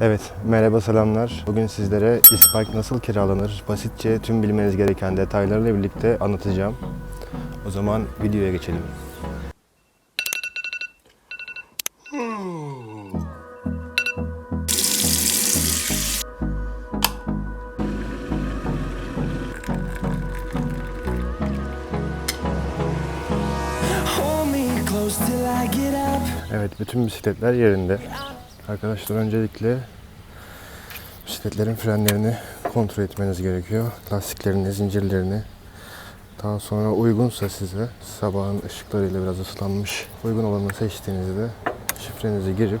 Evet, merhaba selamlar. Bugün sizlere İspike nasıl kiralanır, basitçe tüm bilmeniz gereken detaylarla birlikte anlatacağım. O zaman videoya geçelim. Evet, bütün bisikletler yerinde. Arkadaşlar öncelikle bisikletlerin frenlerini kontrol etmeniz gerekiyor. Lastiklerini, zincirlerini. Daha sonra uygunsa size sabahın ışıklarıyla biraz ıslanmış uygun olanı seçtiğinizde şifrenizi girip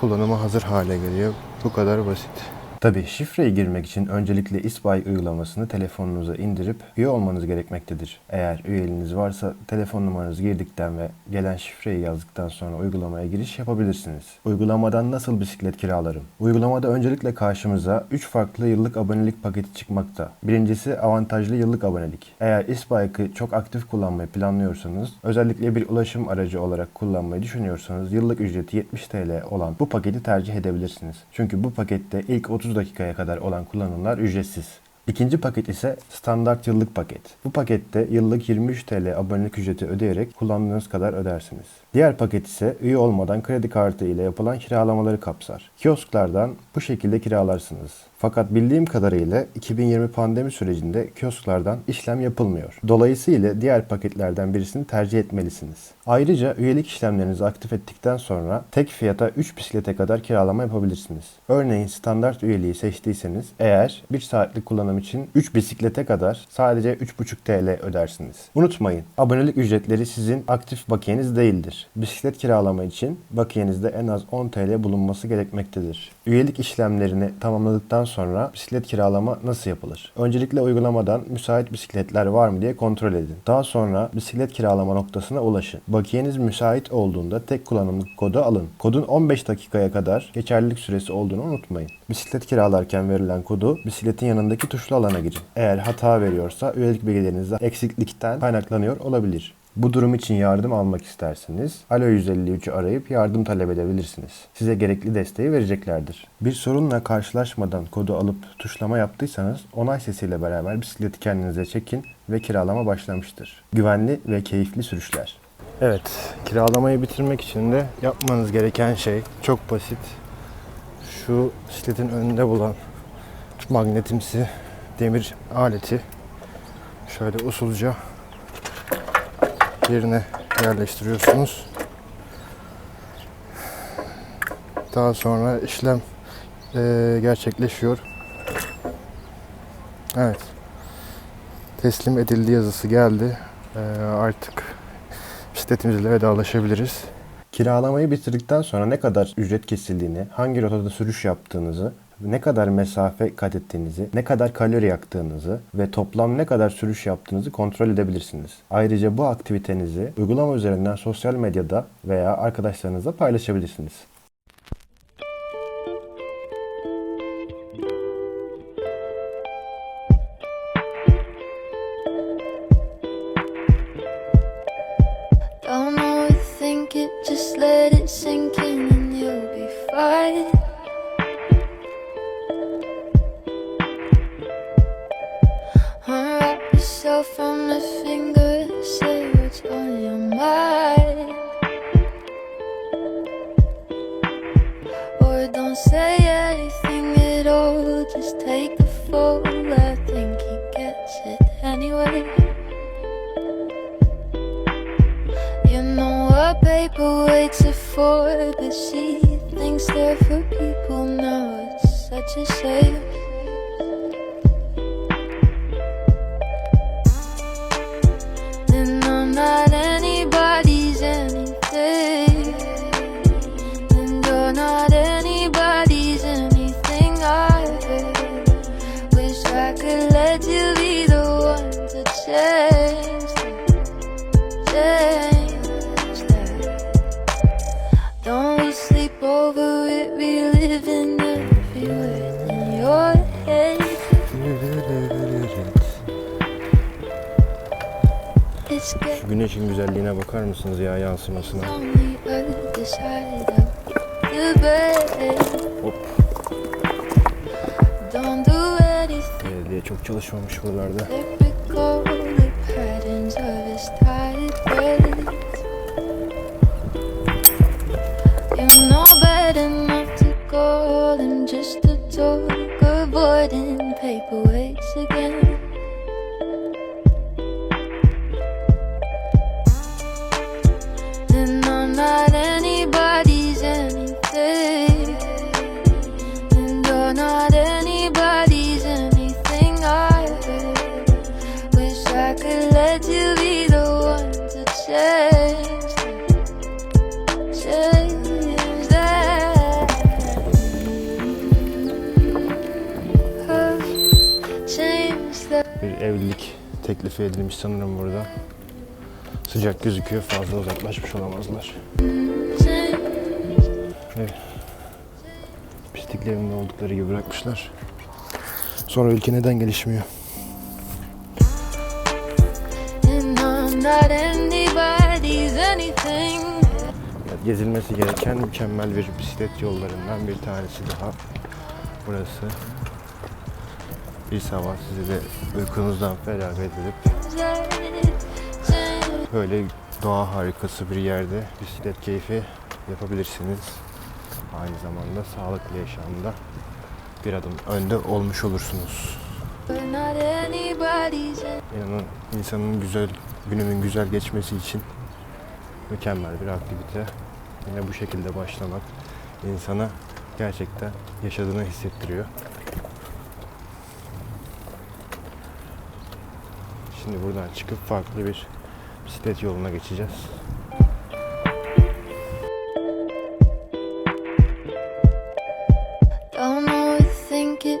kullanıma hazır hale geliyor. Bu kadar basit. Tabi şifreyi girmek için öncelikle İSPAY uygulamasını telefonunuza indirip üye olmanız gerekmektedir. Eğer üyeliğiniz varsa telefon numaranızı girdikten ve gelen şifreyi yazdıktan sonra uygulamaya giriş yapabilirsiniz. Uygulamadan nasıl bisiklet kiralarım? Uygulamada öncelikle karşımıza 3 farklı yıllık abonelik paketi çıkmakta. Birincisi avantajlı yıllık abonelik. Eğer İSPAY'ı çok aktif kullanmayı planlıyorsanız, özellikle bir ulaşım aracı olarak kullanmayı düşünüyorsanız yıllık ücreti 70 TL olan bu paketi tercih edebilirsiniz. Çünkü bu pakette ilk 30 dakikaya kadar olan kullanımlar ücretsiz. İkinci paket ise standart yıllık paket. Bu pakette yıllık 23 TL abonelik ücreti ödeyerek kullandığınız kadar ödersiniz. Diğer paket ise üye olmadan kredi kartı ile yapılan kiralamaları kapsar. Kiosklardan bu şekilde kiralarsınız. Fakat bildiğim kadarıyla 2020 pandemi sürecinde kiosklardan işlem yapılmıyor. Dolayısıyla diğer paketlerden birisini tercih etmelisiniz. Ayrıca üyelik işlemlerinizi aktif ettikten sonra tek fiyata 3 bisiklete kadar kiralama yapabilirsiniz. Örneğin standart üyeliği seçtiyseniz eğer 1 saatlik kullanım için 3 bisiklete kadar sadece 3,5 TL ödersiniz. Unutmayın abonelik ücretleri sizin aktif bakiyeniz değildir. Bisiklet kiralama için bakiyenizde en az 10 TL bulunması gerekmektedir. Üyelik işlemlerini tamamladıktan sonra bisiklet kiralama nasıl yapılır? Öncelikle uygulamadan müsait bisikletler var mı diye kontrol edin. Daha sonra bisiklet kiralama noktasına ulaşın. Bakiyeniz müsait olduğunda tek kullanımlık kodu alın. Kodun 15 dakikaya kadar geçerlilik süresi olduğunu unutmayın. Bisiklet kiralarken verilen kodu bisikletin yanındaki tuşlu alana girin. Eğer hata veriyorsa üyelik bilgilerinizde eksiklikten kaynaklanıyor olabilir. Bu durum için yardım almak isterseniz Alo 153'ü arayıp yardım talep edebilirsiniz. Size gerekli desteği vereceklerdir. Bir sorunla karşılaşmadan kodu alıp tuşlama yaptıysanız onay sesiyle beraber bisikleti kendinize çekin ve kiralama başlamıştır. Güvenli ve keyifli sürüşler. Evet, kiralamayı bitirmek için de yapmanız gereken şey çok basit. Şu bisikletin önünde bulan magnetimsi demir aleti şöyle usulca yerine yerleştiriyorsunuz. Daha sonra işlem eee, gerçekleşiyor. Evet. Teslim edildi yazısı geldi. Eee, artık bisikletimizle vedalaşabiliriz. Kiralamayı bitirdikten sonra ne kadar ücret kesildiğini, hangi rotada sürüş yaptığınızı, ne kadar mesafe kat ettiğinizi, ne kadar kalori yaktığınızı ve toplam ne kadar sürüş yaptığınızı kontrol edebilirsiniz. Ayrıca bu aktivitenizi uygulama üzerinden sosyal medyada veya arkadaşlarınızla paylaşabilirsiniz. Say anything at all, just take the fall. I think he gets it anyway. You know what paper waits it for, but she thinks they're for people now. It's such a shame. And I'm not Şu güneşin güzelliğine bakar mısınız ya yansımasına? Hop. Belediye çok çalışmamış buralarda. Evlilik teklifi edilmiş sanırım burada. Sıcak gözüküyor. Fazla uzaklaşmış olamazlar. Evet. Pisliklerinde oldukları gibi bırakmışlar. Sonra ülke neden gelişmiyor? Gezilmesi gereken mükemmel bir bisiklet yollarından bir tanesi daha. Burası. Bir sabah sizi de uykunuzdan feragat edip böyle doğa harikası bir yerde bisiklet keyfi yapabilirsiniz. Aynı zamanda sağlıklı yaşamda bir adım önde olmuş olursunuz. İnanın insanın güzel, gününün güzel geçmesi için mükemmel bir aktivite. Yine bu şekilde başlamak insana gerçekten yaşadığını hissettiriyor. Şimdi buradan çıkıp farklı bir bisiklet yoluna geçeceğiz. Overthink it,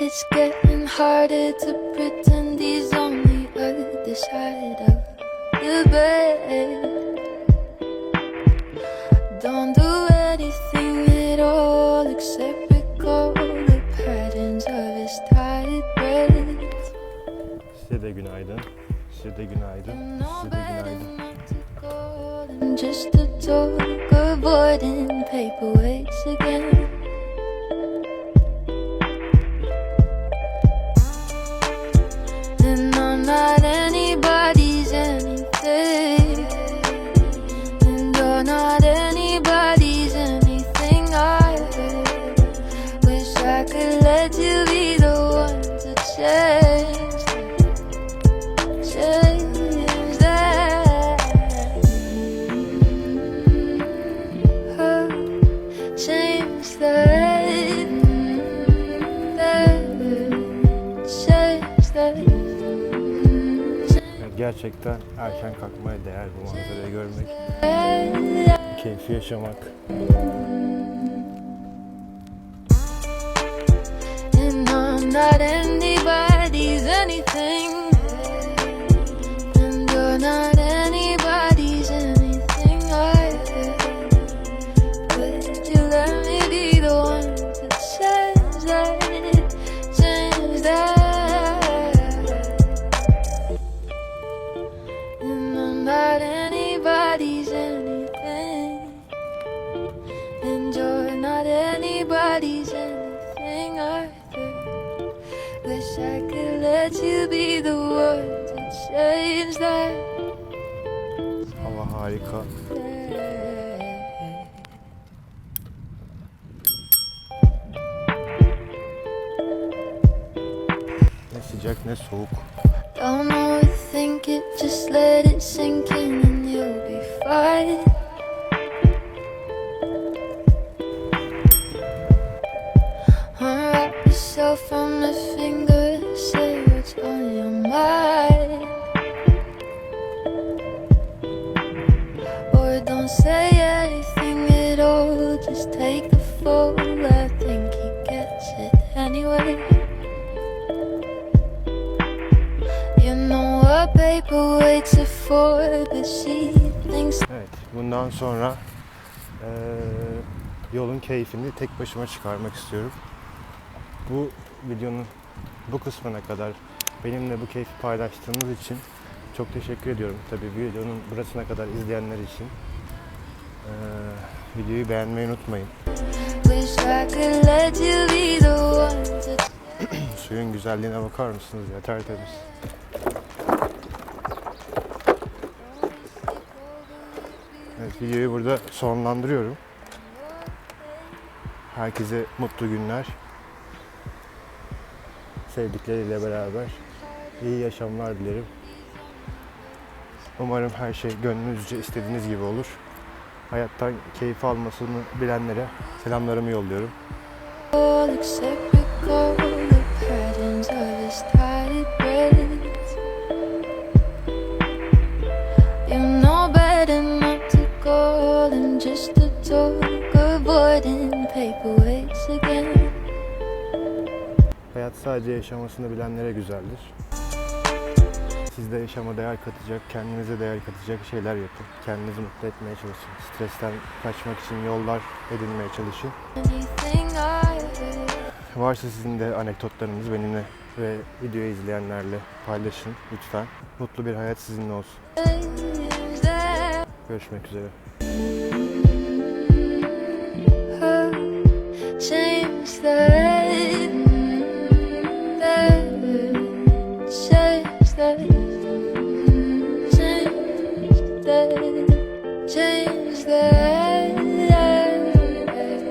It's getting harder to pretend he's on the other side of the bed. Don't do anything at all except recall the patterns of his tired breath. Size de günaydın. Size de günaydın. Size de günaydın. Just to talk, avoiding paperweights again. Gerçekten erken kalkmaya değer bu manzarayı görmek, keyfi yaşamak. And I'm not anybody's anybody's anything either. Wish I could let you be the one to change that. Harika. Ne sıcak ne soğuk. Don't overthink it, just let it sink in and you'll be fine. Yourself from the finger, say what's on your mind. Or don't say anything at all, just take the fall. I think he gets it anyway. You know what paper waits it for, but she thinks Evet, bundan sonra eee, yolun keyfini tek başıma çıkarmak istiyorum. Bu videonun bu kısmına kadar benimle bu keyfi paylaştığınız için çok teşekkür ediyorum. Tabii videonun burasına kadar izleyenler için. Eee, videoyu beğenmeyi unutmayın. Suyun güzelliğine bakar mısınız ya tertemiz. Evet videoyu burada sonlandırıyorum. Herkese mutlu günler. Sevdikleriyle beraber iyi yaşamlar dilerim. Umarım her şey gönlünüzce istediğiniz gibi olur. Hayattan keyif almasını bilenlere selamlarımı yolluyorum. just to talk, avoiding paperweights again. Hayat sadece yaşamasını bilenlere güzeldir. Siz de yaşama değer katacak, kendinize değer katacak şeyler yapın. Kendinizi mutlu etmeye çalışın. Stresten kaçmak için yollar edinmeye çalışın. Varsa sizin de anekdotlarınız benimle ve videoyu izleyenlerle paylaşın lütfen. Mutlu bir hayat sizinle olsun. That Görüşmek üzere. Change the